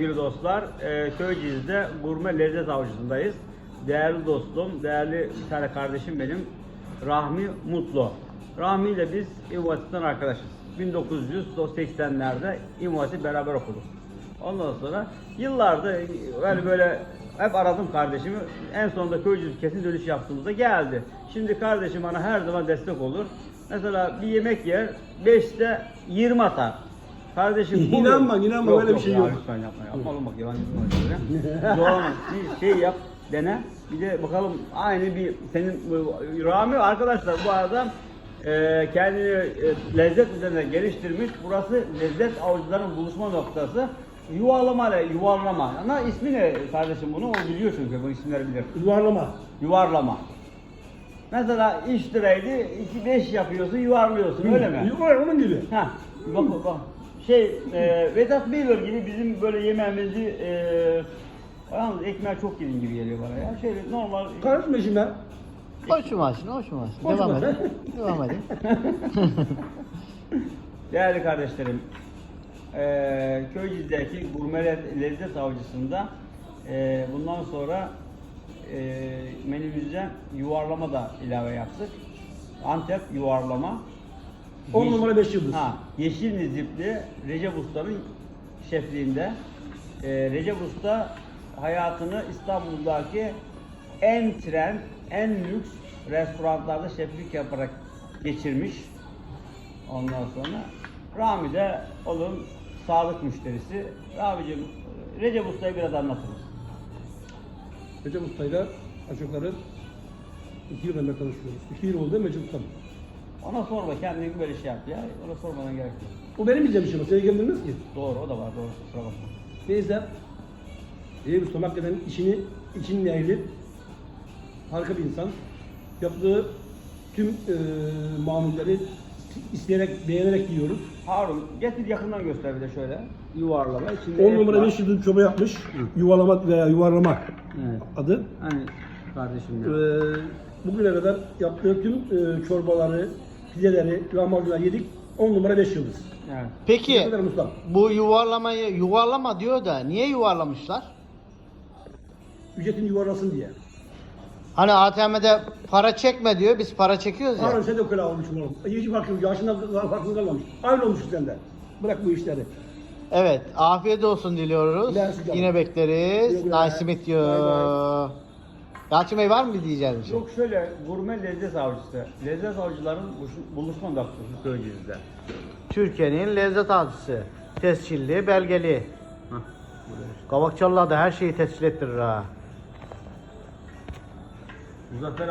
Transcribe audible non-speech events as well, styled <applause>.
Sevgili dostlar, e, Köyceğiz'de gurme lezzet avcısındayız. Değerli dostum, değerli bir tane kardeşim benim, Rahmi Mutlu. Rahmi ile biz İmam Hatip'ten arkadaşız. 1980'lerde İmam Hatip beraber okuduk. Ondan sonra yıllardır böyle böyle hep aradım kardeşimi. En sonunda Köyceğiz kesin dönüş yaptığımızda geldi. Şimdi kardeşim bana her zaman destek olur. Mesela bir yemek yer, 5'te 20 atar. Kardeşim <laughs> İnanma, inanma, böyle bir şey ya, yok. Lütfen yapma yapma oğlum bak yalan Zorlama. Bir şey yap, dene. Bir de bakalım aynı bir senin Rami arkadaşlar bu arada e, kendini e, lezzet üzerine geliştirmiş. Burası lezzet avcıların buluşma noktası. Yuvarlama ile yuvarlama. Ama ismi ne kardeşim bunu? O biliyor çünkü bu isimleri bilir. Yuvarlama. Yuvarlama. Mesela 3 liraydı, 2 5 yapıyorsun, yuvarlıyorsun öyle mi? Yuvar onun gibi. Ha, bak bak. Şey, e, Vedat Beyler gibi bizim böyle yemeğimizi e, yalnız ekmeği çok yedin gibi geliyor bana ya. Şöyle normal Karışma işime. Hoşuma olsun, hoşuma olsun. Hoşuma Devam olsun. edin. Devam edin. <laughs> değerli kardeşlerim. E, Köyceğiz'deki gurme le- lezzet avcısında e, bundan sonra e, menümüzde yuvarlama da ilave yaptık. Antep yuvarlama. 10 Yeş- numara 5 yıldız. Ha, Yeşil Nizipli Recep Usta'nın şefliğinde. Ee, Recep Usta hayatını İstanbul'daki en tren, en lüks restoranlarda şeflik yaparak geçirmiş. Ondan sonra Rami de onun sağlık müşterisi. Rami'cim Recep Usta'yı biraz anlatır mısın? Recep Usta'yla aşağı yukarı 2 yıl evvel tanışıyoruz. 2 yıl oldu değil mi Recep Usta'm? Ona sorma kendini böyle şey yap ya. Ona sormadan gerek yok. O benim diyeceğim işim. Seni geldirmez ki. Doğru o da var doğru kusura bakma. Neyse. Recep Usta'm hakikaten işini, içinin ehli. Harika bir insan. Yaptığı tüm e, mamulleri isteyerek, beğenerek yiyoruz. Harun getir yakından göster bir de şöyle. Yuvarlama. içinde 10 et numara var. 5 yıldız çoba yapmış. Yuvalama veya yuvarlama Evet. adı. Hani kardeşim Ee, ya. bugüne kadar yaptığı tüm e, çorbaları, pideleri, lahmacunları yedik. 10 numara 5 yıldız. Evet. Ne Peki kadar Mustafa? bu yuvarlamayı yuvarlama diyor da niye yuvarlamışlar? Ücretini yuvarlasın diye. Hani ATM'de para çekme diyor. Biz para çekiyoruz ya. Harun sen de köle almış oğlum. Hiç farkı yok. Yaşından farkın kalmamış. Aynı olmuş sende. Bırak bu işleri. Evet. Afiyet olsun diliyoruz. Yine bekleriz. Güle güle. Nice to meet you. Bay Yalçın Bey var mı diyeceğiniz bir şey? Yok şöyle gurme lezzet avcısı. Lezzet avcıların buluş- buluşma noktası Köyceğiz'de. Türkiye'nin lezzet avcısı. Tescilli, belgeli. Kavakçalılar da her şeyi tescil ettirir ha. Muzaffer